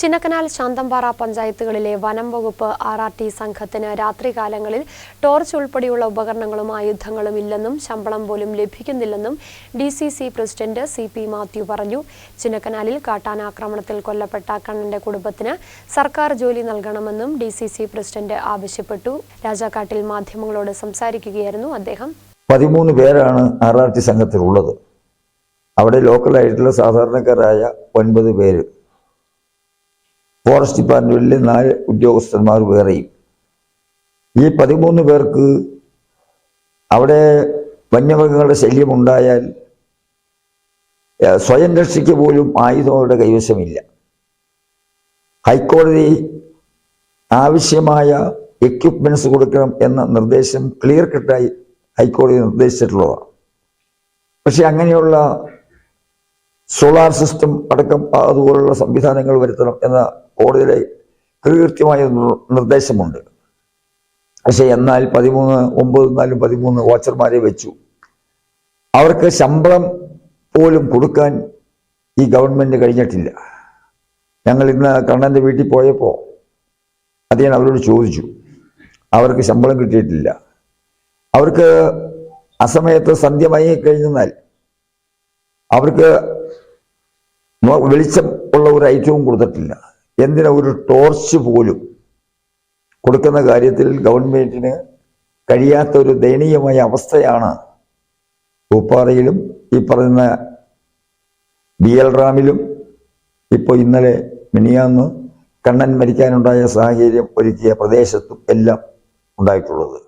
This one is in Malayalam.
ചിന്നക്കനാൽ ശാന്തമ്പാറ പഞ്ചായത്തുകളിലെ വനം വകുപ്പ് ആർ ആർ ടി സംഘത്തിന് രാത്രികാലങ്ങളിൽ ടോർച്ച് ഉൾപ്പെടെയുള്ള ഉപകരണങ്ങളും ആയുധങ്ങളും ഇല്ലെന്നും ശമ്പളം പോലും ലഭിക്കുന്നില്ലെന്നും D C C president C P Mathew പറഞ്ഞു. ചിന്നക്കനാലിൽ കാട്ടാനാക്രമണത്തിൽ കൊല്ലപ്പെട്ട കണ്ണന്റെ കുടുംബത്തിന് സർക്കാർ ജോലി നൽകണമെന്നും ഡി സി സി പ്രസിഡന്റ് ആവശ്യപ്പെട്ടു. രാജാക്കാട്ടിൽ മാധ്യമങ്ങളോട് സംസാരിക്കുകയായിരുന്നു അദ്ദേഹം. പതിമൂന്ന് പേരാണ് ആർ ആർ ടി സംഘത്തിലുള്ളത്. അവിടെ ലോക്കലായിട്ടുള്ള സാധാരണക്കാരായ ഒൻപത് പേര്. ഫോറസ്റ്റ് ഡിപ്പാർട്ട്മെന്റിലെ നാല് ഉദ്യോഗസ്ഥന്മാർ വേറെയും. ഈ പതിമൂന്ന് പേർക്ക് അവിടെ വന്യമൃഗങ്ങളുടെ ശല്യം ഉണ്ടായാൽ സ്വയം രക്ഷയ്ക്ക് പോലും ആയുധം അവരുടെ കൈവശമില്ല. ഹൈക്കോടതി ആവശ്യമായ എക്യുപ്മെന്റ്സ് കൊടുക്കണം എന്ന നിർദ്ദേശം ക്ലിയർ കട്ടായി ഹൈക്കോടതി നിർദ്ദേശിച്ചിട്ടുള്ളതാണ്. പക്ഷെ അങ്ങനെയുള്ള സോളാർ സിസ്റ്റം അടക്കം അതുപോലുള്ള സംവിധാനങ്ങൾ വരുത്തണം എന്ന കോടതിയിലെ കൃത്യമായ നിർദ്ദേശമുണ്ട്. പക്ഷേ എന്നാൽ പതിമൂന്ന് ഒമ്പത് നാലും പതിമൂന്ന് വാച്ചർമാരെ വെച്ചു. അവർക്ക് ശമ്പളം പോലും കൊടുക്കാൻ ഈ ഗവൺമെന്റ് കഴിഞ്ഞിട്ടില്ല. ഞങ്ങൾ ഇന്ന് കണ്ണന്റെ വീട്ടിൽ പോയപ്പോൾ ഞാൻ അവരോട് ചോദിച്ചു അവർക്ക് ശമ്പളം കിട്ടിയിട്ടില്ല. അവർക്ക് അസമയത്ത് സന്ധ്യമായി കഴിഞ്ഞാൽ അവർക്ക് വെളിച്ചം ഉള്ള ഒരു ഐറ്റവും കൊടുത്തിട്ടില്ല. എന്തിനാ ഒരു ടോർച്ച് പോലും കൊടുക്കുന്ന കാര്യത്തിൽ ഗവൺമെന്റിന് കഴിയാത്ത ഒരു ദയനീയമായ അവസ്ഥയാണ് പൂപ്പാറയിലും ഈ പറയുന്ന ബി എൽ റാമിലും ഇപ്പോൾ ഇന്നലെ മിനിയാന്ന് കണ്ണൻ മരിക്കാനുണ്ടായ സാഹചര്യം ഒരുക്കിയ പ്രദേശത്തും എല്ലാം ഉണ്ടായിട്ടുള്ളത്.